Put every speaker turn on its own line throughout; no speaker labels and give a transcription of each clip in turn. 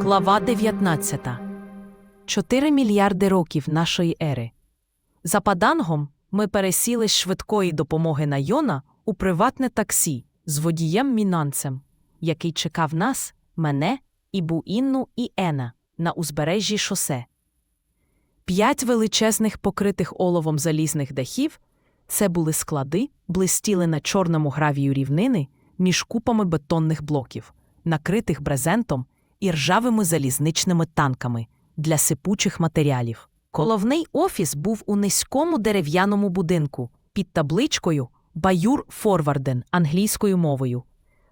Глава 19. 4 мільярди років нашої ери. За падангом ми пересіли з швидкої допомоги на Йона у приватне таксі з водієм Мінанцем, який чекав нас, мене, Ібу Інну і Ена на узбережжі шосе. П'ять величезних покритих оловом залізних дахів це були склади, блистіли на чорному гравію рівнини між купами бетонних блоків, накритих брезентом і ржавими залізничними танками для сипучих матеріалів. Головний офіс був у низькому дерев'яному будинку під табличкою Баюр Форварден англійською мовою.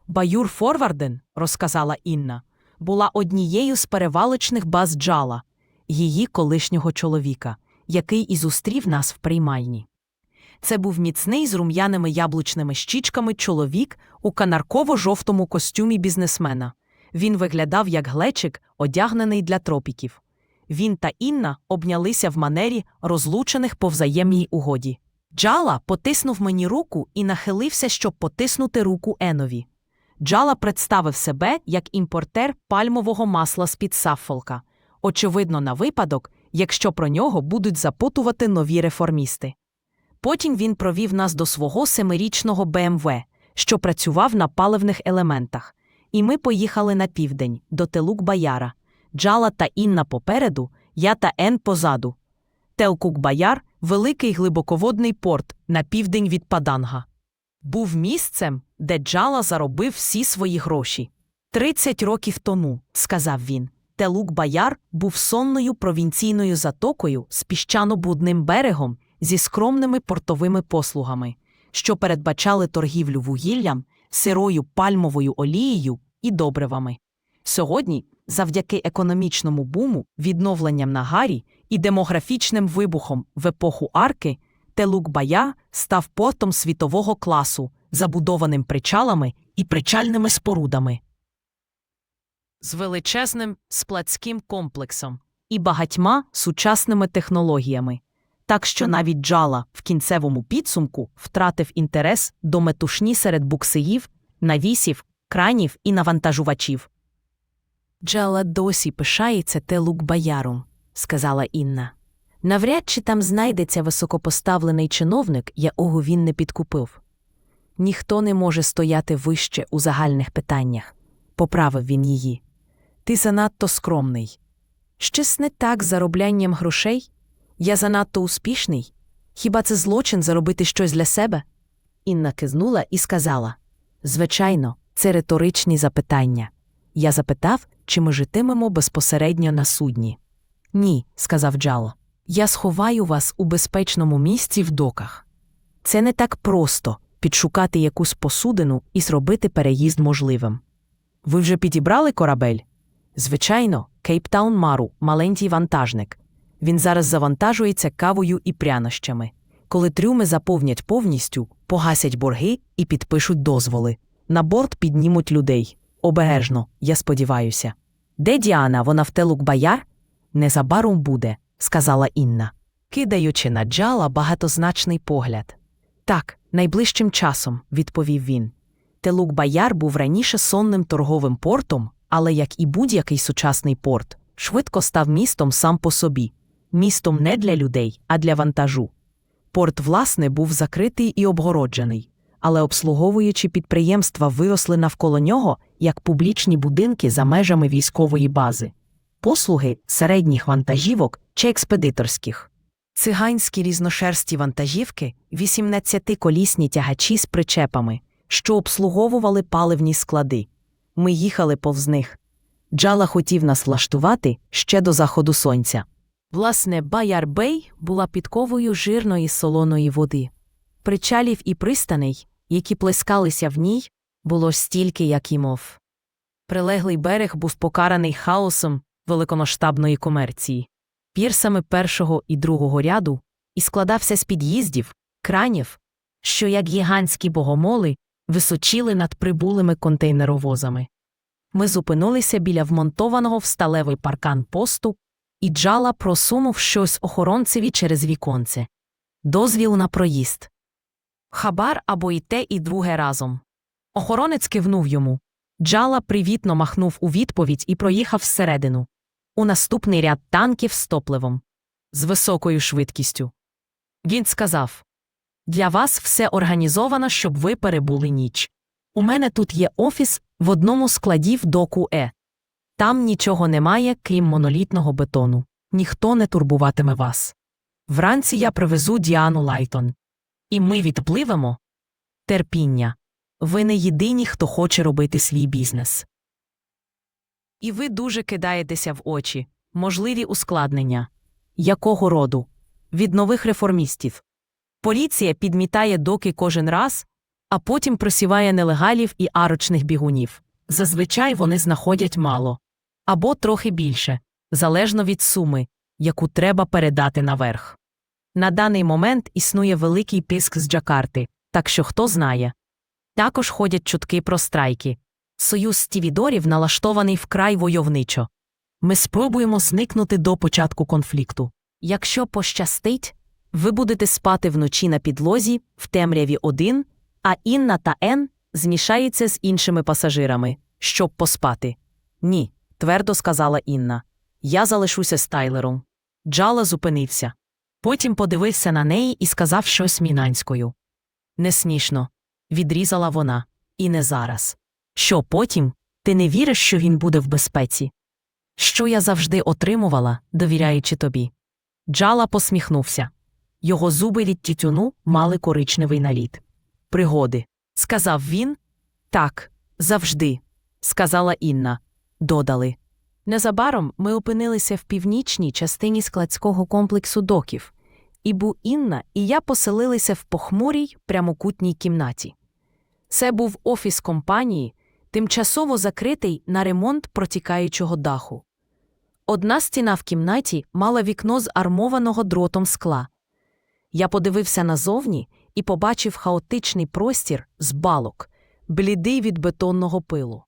Баюр Форварден, розказала Інна, була однією з перевалочних баз Джала, її колишнього чоловіка, який і зустрів нас в приймальні. Це був міцний з рум'яними яблучними щічками чоловік у канарково-жовтому костюмі бізнесмена. Він виглядав як глечик, одягнений для тропіків. Він та Інна обнялися в манері розлучених по взаємній угоді. Джала потиснув мені руку і нахилився, щоб потиснути руку Енові. Джала представив себе як імпортер пальмового масла з-під Саффолка, очевидно, на випадок, якщо про нього будуть запитувати нові реформісти. Потім він провів нас до свого семирічного БМВ, що працював на паливних елементах, і ми поїхали на південь до Телук-Баяра. Джала та Інна попереду, я та Ен позаду. Телкук-Баяр – великий глибоководний порт на південь від Паданга. Був місцем, де Джала заробив всі свої гроші. Тридцять років тому, сказав він, Телук-Баяр був сонною провінційною затокою з піщано-будним берегом зі скромними портовими послугами, що передбачали торгівлю вугіллям, сирою пальмовою олією і добривами. Сьогодні, завдяки економічному буму, відновленням на гарі і демографічним вибухом в епоху арки, Телук-Бая став портом світового класу, забудованим причалами і причальними спорудами. З величезним складським комплексом і багатьма сучасними технологіями. Так що навіть Джала в кінцевому підсумку втратив інтерес до метушні серед буксиїв, навісів, кранів і навантажувачів. Джала досі пишається телук бояром, сказала Інна. Навряд чи там знайдеться високопоставлений чиновник, якого він не підкупив. Ніхто не може стояти вище у загальних питаннях, поправив він її. Ти занадто скромний. Щось не так зароблянням грошей? Я занадто успішний? Хіба це злочин заробити щось для себе? Інна кизнула і сказала Звичайно, це риторичні запитання. Я запитав, чи ми житимемо безпосередньо на судні. Ні, сказав Джало. Я сховаю вас у безпечному місці в доках. Це не так просто підшукати якусь посудину і зробити переїзд можливим. Ви вже підібрали корабель? Звичайно, Кейптаун Мару, маленький вантажник. Він зараз завантажується кавою і прянощами. Коли трюми заповнять повністю, погасять борги і підпишуть дозволи. На борт піднімуть людей. Обережно, я сподіваюся. Де Діана, вона в телук бояр? Незабаром буде, сказала Інна, кидаючи на джала багатозначний погляд. Так, найближчим часом, відповів він. Телук Баяр був раніше сонним торговим портом, але, як і будь-який сучасний порт, швидко став містом сам по собі містом не для людей, а для вантажу. Порт, власне, був закритий і обгороджений, але обслуговуючи підприємства виросли навколо нього як публічні будинки за межами військової бази, послуги середніх вантажівок чи експедиторських. Циганські різношерсті вантажівки, 18-колісні тягачі з причепами, що обслуговували паливні склади. Ми їхали повз них. Джала хотів нас влаштувати ще до заходу сонця. Власне, Баяр-Бей була підковою жирної солоної води. Причалів і пристаней, які плескалися в ній, було стільки, як і мов. Прилеглий берег був покараний хаосом великомасштабної комерції, пірсами першого і другого ряду, і складався з під'їздів, кранів, що, як гігантські богомоли, височили над прибулими контейнеровозами. Ми зупинилися біля вмонтованого в сталевий паркан посту, і Джала просунув щось охоронцеві через віконце. Дозвіл на проїзд. Хабар або і те, і друге разом. Охоронець кивнув йому. Джала привітно махнув у відповідь і проїхав всередину. У наступний ряд танків з топливом. З високою швидкістю. Він сказав: Для вас все організовано, щоб ви перебули ніч. У мене тут є офіс в одному з складів доку Е. Там нічого немає, крім монолітного бетону. Ніхто не турбуватиме вас. Вранці я привезу Діану Лайтон. І ми відпливемо. Терпіння. Ви не єдині, хто хоче робити свій бізнес. І ви дуже кидаєтеся в очі. Можливі ускладнення. Якого роду? Від нових реформістів. Поліція підмітає доки кожен раз, а потім просіває нелегалів і арочних бігунів. Зазвичай вони знаходять мало. Або трохи більше, залежно від суми, яку треба передати наверх. На даний момент існує великий писк з Джакарти, так що хто знає. Також ходять чутки про страйки. Союз стівідорів налаштований вкрай войовничо. Ми спробуємо зникнути до початку конфлікту. Якщо пощастить, ви будете спати вночі на підлозі в темряві один, а Інна та Ен змішаються з іншими пасажирами, щоб поспати. Ні, твердо сказала Інна. Я залишуся з Тайлером. Джала зупинився. Потім подивився на неї і сказав щось мінанською. Не смішно, відрізала вона. І не зараз. Що потім? Ти не віриш, що він буде в безпеці? Що я завжди отримувала, довіряючи тобі. Джала посміхнувся. Його зуби від тютюну мали коричневий наліт. Пригоди, сказав він. Так, завжди, сказала Інна. Додали. Незабаром ми опинилися в північній частині складського комплексу доків, і Бу Інна і я поселилися в похмурій прямокутній кімнаті. Це був офіс компанії, тимчасово закритий на ремонт протікаючого даху. Одна стіна в кімнаті мала вікно з армованого дротом скла. Я подивився назовні і побачив хаотичний простір з балок, блідий від бетонного пилу.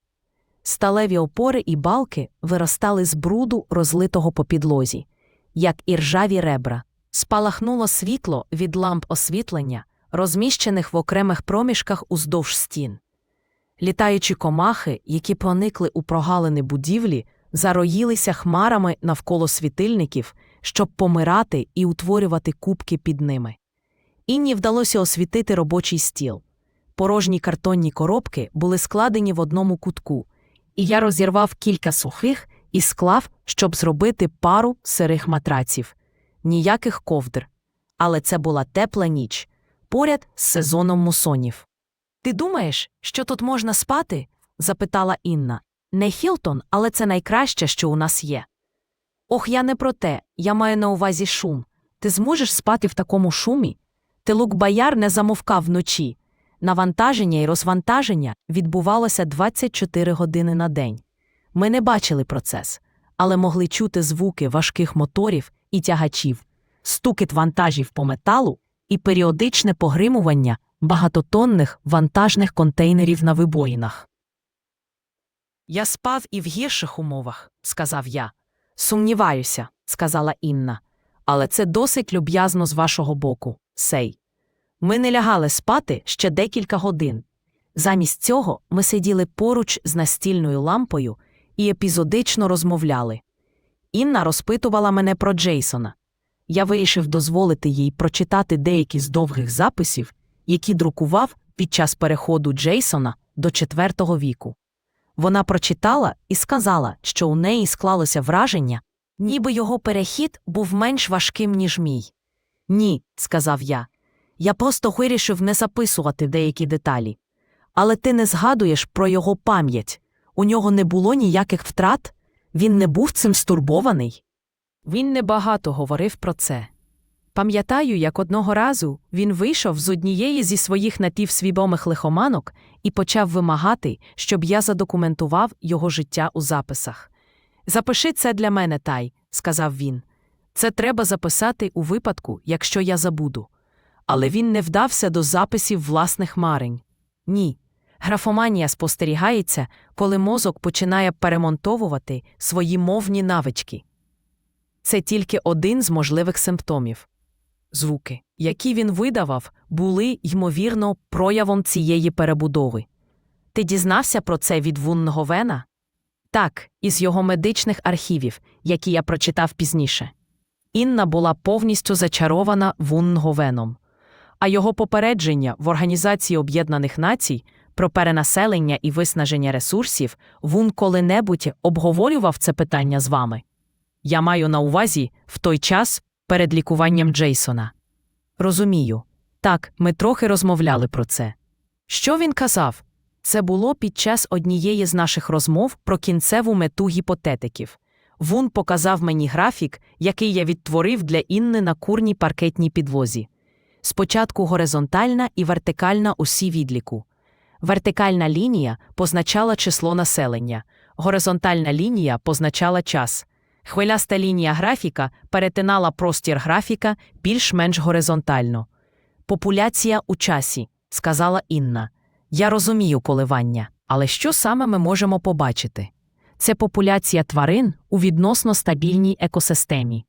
Сталеві опори і балки виростали з бруду, розлитого по підлозі, як іржаві ребра. Спалахнуло світло від ламп освітлення, розміщених в окремих проміжках уздовж стін. Літаючі комахи, які проникли у прогалини будівлі, зароїлися хмарами навколо світильників, щоб помирати і утворювати кубки під ними. Інні вдалося освітити робочий стіл. Порожні картонні коробки були складені в одному кутку, і я розірвав кілька сухих і склав, щоб зробити пару сирих матраців. Ніяких ковдр. Але це була тепла ніч, поряд з сезоном мусонів. Ти думаєш, що тут можна спати? запитала Інна. Не Хілтон, але це найкраще, що у нас є. Ох, я не про те, я маю на увазі шум. Ти зможеш спати в такому шумі? Телук бояр не замовкав вночі. Навантаження і розвантаження відбувалося 24 години на день. Ми не бачили процес, але могли чути звуки важких моторів і тягачів, стукіт вантажів по металу і періодичне погримування багатотонних вантажних контейнерів на вибоїнах. Я спав і в гірших умовах, сказав я. Сумніваюся, сказала Інна. Але це досить люб'язно з вашого боку, сей. Ми не лягали спати ще декілька годин. Замість цього ми сиділи поруч з настільною лампою і епізодично розмовляли. Інна розпитувала мене про Джейсона. Я вирішив дозволити їй прочитати деякі з довгих записів, які друкував під час переходу Джейсона до четвертого віку. Вона прочитала і сказала, що у неї склалося враження, ніби його перехід був менш важким, ніж мій. Ні, сказав я. Я просто вирішив не записувати деякі деталі. Але ти не згадуєш про його пам'ять. У нього не було ніяких втрат, він не був цим стурбований. Він небагато говорив про це. Пам'ятаю, як одного разу він вийшов з однієї зі своїх напівсвідомих лихоманок і почав вимагати, щоб я задокументував його життя у записах. Запиши це для мене, тай, сказав він. Це треба записати у випадку, якщо я забуду. Але він не вдався до записів власних марень. Ні. Графоманія спостерігається, коли мозок починає перемонтовувати свої мовні навички. Це тільки один з можливих симптомів. Звуки, які він видавав, були, ймовірно, проявом цієї перебудови. Ти дізнався про це від Вунного Вена? Так, із його медичних архівів, які я прочитав пізніше. Інна була повністю зачарована Вунговеном, а його попередження в Організації Об'єднаних Націй про перенаселення і виснаження ресурсів Вун коли-небудь обговорював це питання з вами. Я маю на увазі в той час перед лікуванням Джейсона. Розумію. Так, ми трохи розмовляли про це. Що він казав? Це було під час однієї з наших розмов про кінцеву мету гіпотетиків. Вун показав мені графік, який я відтворив для Інни на курній паркетній підлозі. Спочатку горизонтальна і вертикальна усі відліку. Вертикальна лінія позначала число населення, горизонтальна лінія позначала час. Хвиляста лінія графіка перетинала простір графіка більш-менш горизонтально. Популяція у часі, сказала Інна. Я розумію коливання, але що саме ми можемо побачити? Це популяція тварин у відносно стабільній екосистемі.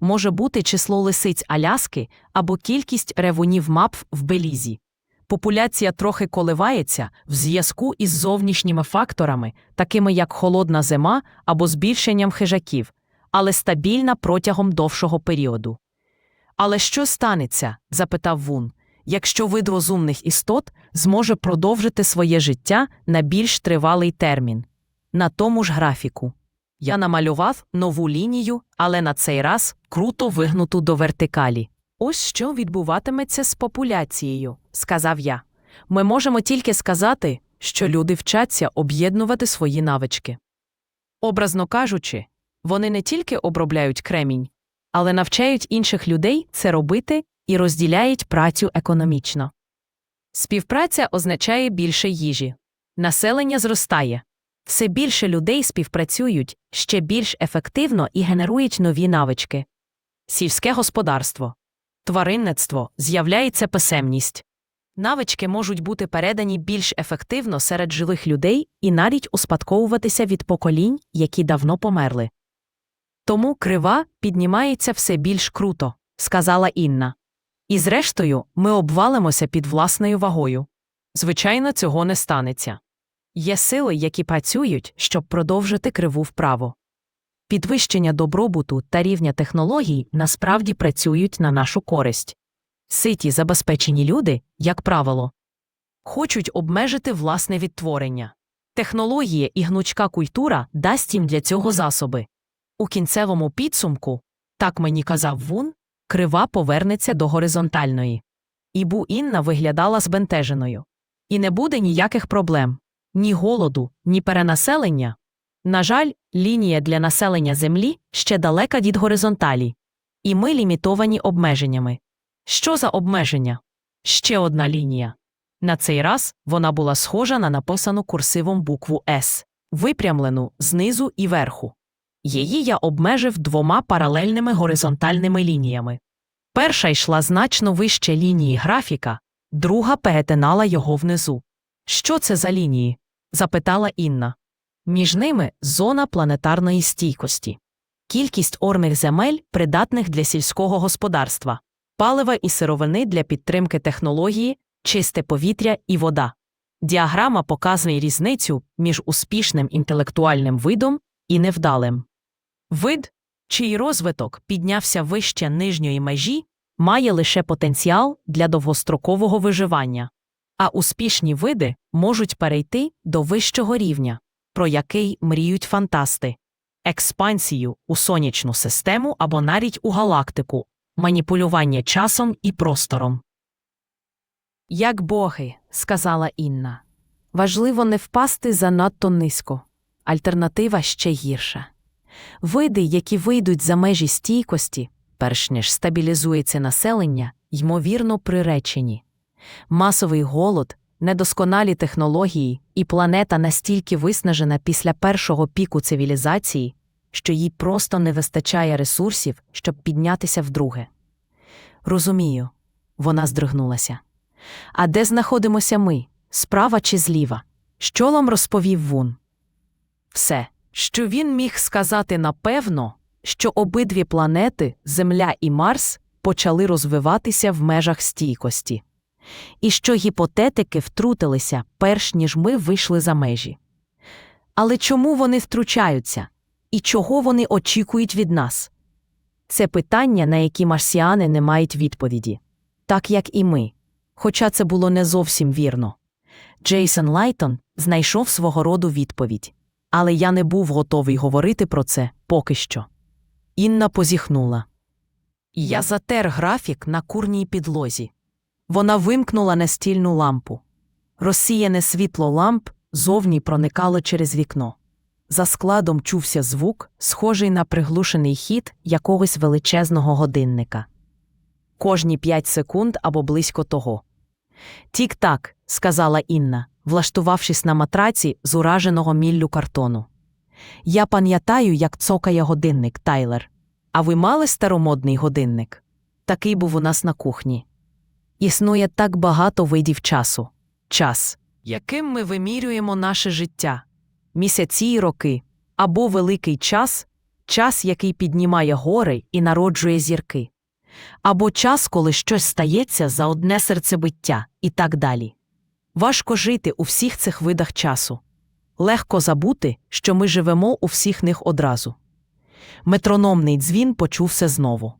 Може бути число лисиць Аляски або кількість ревунів мап в Белізі. Популяція трохи коливається в зв'язку із зовнішніми факторами, такими як холодна зима або збільшенням хижаків, але стабільна протягом довшого періоду. Але що станеться? запитав Вун, якщо вид розумних істот зможе продовжити своє життя на більш тривалий термін. На тому ж графіку. Я намалював нову лінію, але на цей раз круто вигнуту до вертикалі. Ось що відбуватиметься з популяцією, сказав я. Ми можемо тільки сказати, що люди вчаться об'єднувати свої навички. Образно кажучи, вони не тільки обробляють кремінь, але навчають інших людей це робити і розділяють працю економічно. Співпраця означає більше їжі. Населення зростає. Все більше людей співпрацюють ще більш ефективно і генерують нові навички. Сільське господарство, тваринництво з'являється писемність. Навички можуть бути передані більш ефективно серед живих людей і навіть успадковуватися від поколінь, які давно померли. Тому крива піднімається все більш круто, сказала Інна. І зрештою, ми обвалимося під власною вагою. Звичайно, цього не станеться. Є сили, які працюють, щоб продовжити криву вправо. Підвищення добробуту та рівня технологій насправді працюють на нашу користь. Ситі забезпечені люди, як правило, хочуть обмежити власне відтворення. Технологія і гнучка культура дасть їм для цього засоби. У кінцевому підсумку, так мені казав Вун, крива повернеться до горизонтальної. Ібу Інна виглядала збентеженою. І не буде ніяких проблем ні голоду, ні перенаселення. На жаль, лінія для населення Землі ще далека від горизонталі, і ми лімітовані обмеженнями. Що за обмеження? Ще одна лінія. На цей раз вона була схожа на написану курсивом букву С, випрямлену знизу і верху. Її я обмежив двома паралельними горизонтальними лініями. Перша йшла значно вище лінії графіка, друга перетинала його внизу. Що це за лінії? запитала Інна. Між ними зона планетарної стійкості. Кількість орних земель, придатних для сільського господарства, палива і сировини для підтримки технології, чисте повітря і вода. Діаграма показує різницю між успішним інтелектуальним видом і невдалим. Вид, чий розвиток піднявся вище нижньої межі, має лише потенціал для довгострокового виживання, а успішні види можуть перейти до вищого рівня, про який мріють фантасти, експансію у сонячну систему або навіть у галактику, маніпулювання часом і простором. Як боги, сказала Інна. Важливо не впасти занадто низько. Альтернатива ще гірша. Види, які вийдуть за межі стійкості, перш ніж стабілізується населення, ймовірно приречені. Масовий голод, недосконалі технології і планета настільки виснажена після першого піку цивілізації, що їй просто не вистачає ресурсів, щоб піднятися вдруге. Розумію, вона здригнулася. А де знаходимося ми, справа чи зліва? Що вам розповів Вун? Все, що він міг сказати напевно, що обидві планети, Земля і Марс, почали розвиватися в межах стійкості. І що гіпотетики втрутилися, перш ніж ми вийшли за межі. Але чому вони втручаються? І чого вони очікують від нас? Це питання, на які марсіани не мають відповіді, так як і ми. Хоча це було не зовсім вірно. Джейсон Лайтон знайшов свого роду відповідь, але я не був готовий говорити про це поки що. Інна позіхнула. Я затер графік на курній підлозі. Вона вимкнула настільну лампу. Розсіяне світло ламп зовні проникало через вікно. За складом чувся звук, схожий на приглушений хід якогось величезного годинника. Кожні п'ять секунд або близько того. Тік-так, сказала Інна, влаштувавшись на матраці з ураженого міллю картону. Я пам'ятаю, як цокає годинник, Тайлер. А ви мали старомодний годинник? Такий був у нас на кухні. Існує так багато видів часу. Час, яким ми вимірюємо наше життя, місяці й роки, або великий час, час, який піднімає гори і народжує зірки, або час, коли щось стається за одне серцебиття, і так далі. Важко жити у всіх цих видах часу. Легко забути, що ми живемо у всіх них одразу. Метрономний дзвін почувся знову.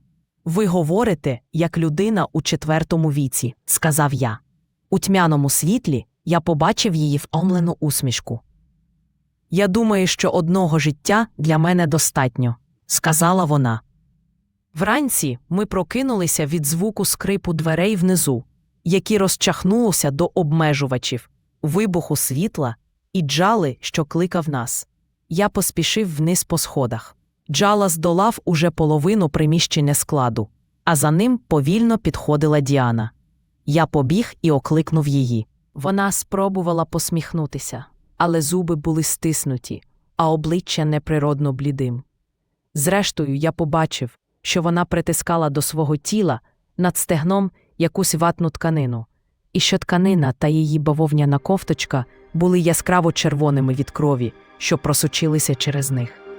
Ви говорите, як людина у четвертому віці, сказав я. У тьмяному світлі я побачив її втомлену усмішку. Я думаю, що одного життя для мене достатньо, сказала вона. Вранці ми прокинулися від звуку скрипу дверей внизу, які розчахнулися до обмежувачів, вибуху світла і джали, що кликав нас. Я поспішив вниз по сходах. Джала здолав уже половину приміщення складу, а за ним повільно підходила Діана. Я побіг і окликнув її. Вона спробувала посміхнутися, але зуби були стиснуті, а обличчя неприродно блідим. Зрештою, я побачив, що вона притискала до свого тіла над стегном якусь ватну тканину, і що тканина та її бавовняна кофточка були яскраво червоними від крові, що просочилися через них.